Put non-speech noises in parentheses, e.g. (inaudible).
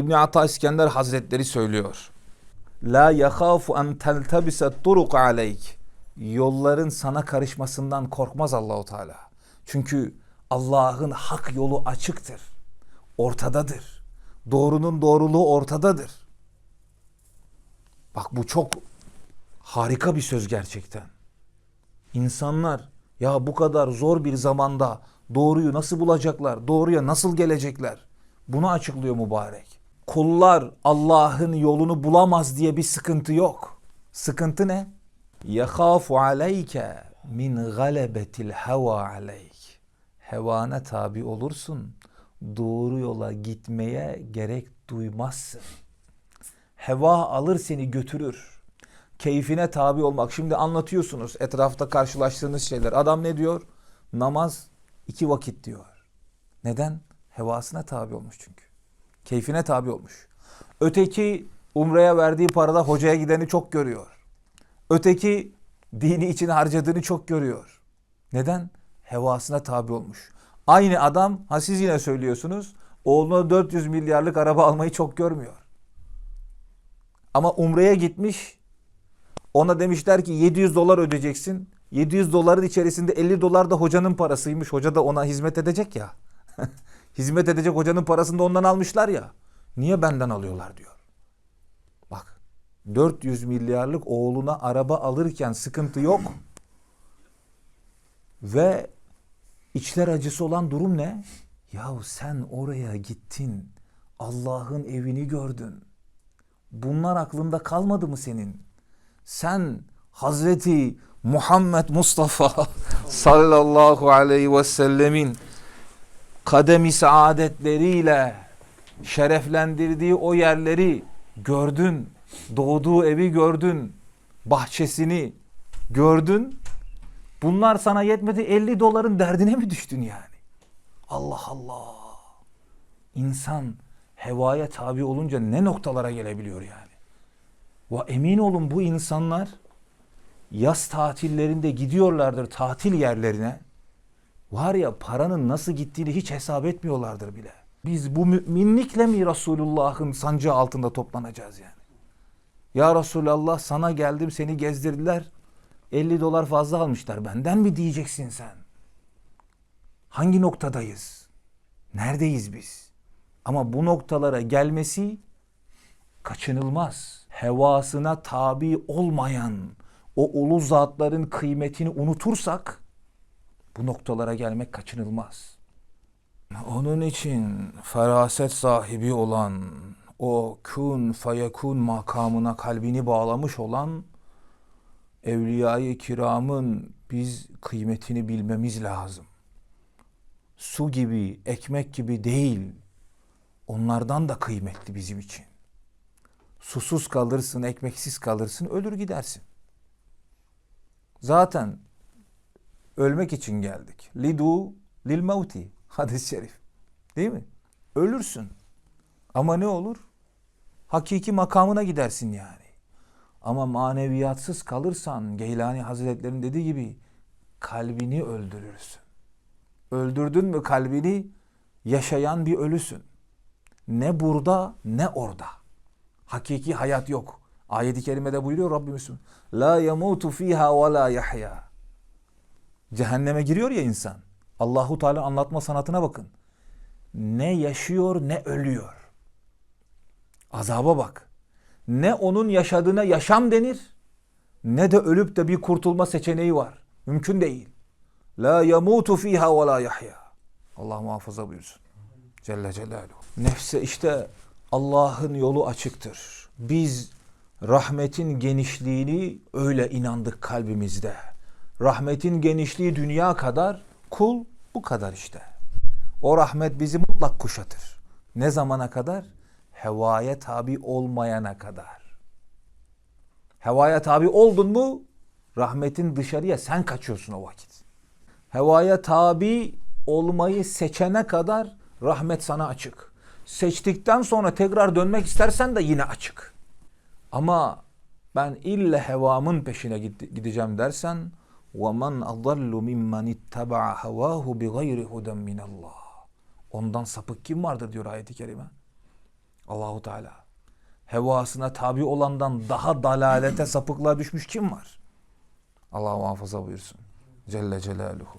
İbn Ata İskender Hazretleri söylüyor. La yakhafu en teltabise turuk aleyk. Yolların sana karışmasından korkmaz Allahu Teala. Çünkü Allah'ın hak yolu açıktır. Ortadadır. Doğrunun doğruluğu ortadadır. Bak bu çok harika bir söz gerçekten. İnsanlar ya bu kadar zor bir zamanda doğruyu nasıl bulacaklar? Doğruya nasıl gelecekler? Bunu açıklıyor mübarek. Kullar Allah'ın yolunu bulamaz diye bir sıkıntı yok. Sıkıntı ne? Yakhafu aleyke min galebetil heva aleyk. Hevana tabi olursun. Doğru yola gitmeye gerek duymazsın. Heva alır seni götürür. Keyfine tabi olmak. Şimdi anlatıyorsunuz etrafta karşılaştığınız şeyler. Adam ne diyor? Namaz iki vakit diyor. Neden? Hevasına tabi olmuş çünkü. Keyfine tabi olmuş. Öteki umreye verdiği parada hocaya gideni çok görüyor. Öteki dini için harcadığını çok görüyor. Neden? Hevasına tabi olmuş. Aynı adam, ha siz yine söylüyorsunuz, oğluna 400 milyarlık araba almayı çok görmüyor. Ama umreye gitmiş, ona demişler ki 700 dolar ödeyeceksin. 700 doların içerisinde 50 dolar da hocanın parasıymış. Hoca da ona hizmet edecek ya. (laughs) hizmet edecek hocanın parasını da ondan almışlar ya. Niye benden alıyorlar diyor. Bak 400 milyarlık oğluna araba alırken sıkıntı yok. Ve içler acısı olan durum ne? Yahu sen oraya gittin. Allah'ın evini gördün. Bunlar aklında kalmadı mı senin? Sen Hazreti Muhammed Mustafa (laughs) sallallahu aleyhi ve sellemin kademi saadetleriyle şereflendirdiği o yerleri gördün. Doğduğu evi gördün. Bahçesini gördün. Bunlar sana yetmedi 50 doların derdine mi düştün yani? Allah Allah. İnsan hevaya tabi olunca ne noktalara gelebiliyor yani. Ve emin olun bu insanlar yaz tatillerinde gidiyorlardır tatil yerlerine. Var ya paranın nasıl gittiğini hiç hesap etmiyorlardır bile. Biz bu müminlikle mi Resulullah'ın sancağı altında toplanacağız yani? Ya Resulallah sana geldim seni gezdirdiler. 50 dolar fazla almışlar benden mi diyeceksin sen? Hangi noktadayız? Neredeyiz biz? Ama bu noktalara gelmesi kaçınılmaz. Hevasına tabi olmayan o ulu zatların kıymetini unutursak bu noktalara gelmek kaçınılmaz. Onun için feraset sahibi olan o kun fayakun makamına kalbini bağlamış olan evliyayı kiramın biz kıymetini bilmemiz lazım. Su gibi, ekmek gibi değil. Onlardan da kıymetli bizim için. Susuz kalırsın, ekmeksiz kalırsın, ölür gidersin. Zaten ölmek için geldik. Lidu lil mevti. (laughs) Hadis-i şerif. Değil mi? Ölürsün. Ama ne olur? Hakiki makamına gidersin yani. Ama maneviyatsız kalırsan Geylani Hazretleri'nin dediği gibi kalbini öldürürsün. Öldürdün mü kalbini yaşayan bir ölüsün. Ne burada ne orada. Hakiki hayat yok. Ayet-i kerimede buyuruyor Rabbimiz. La yamutu fiha ve la yahya. Cehenneme giriyor ya insan. Allahu Teala anlatma sanatına bakın. Ne yaşıyor ne ölüyor. Azaba bak. Ne onun yaşadığına yaşam denir ne de ölüp de bir kurtulma seçeneği var. Mümkün değil. La yamutu fiha ve la yahya. Allah muhafaza buyursun. Celle Celaluhu. Nefse işte Allah'ın yolu açıktır. Biz rahmetin genişliğini öyle inandık kalbimizde. Rahmetin genişliği dünya kadar, kul bu kadar işte. O rahmet bizi mutlak kuşatır. Ne zamana kadar? Hevaya tabi olmayana kadar. Hevaya tabi oldun mu rahmetin dışarıya sen kaçıyorsun o vakit. Hevaya tabi olmayı seçene kadar rahmet sana açık. Seçtikten sonra tekrar dönmek istersen de yine açık. Ama ben ille hevamın peşine gideceğim dersen وَمَنْ أَضَلُّ مِمَّنِ اتَّبَعَ هَوَاهُ بِغَيْرِ هُدًى مِنَ اللّٰهِ Ondan sapık kim vardır diyor ayeti kerime. Allahu Teala. Hevasına tabi olandan daha dalalete sapıklığa (laughs) düşmüş kim var? Allah muhafaza buyursun. Celle Celaluhu.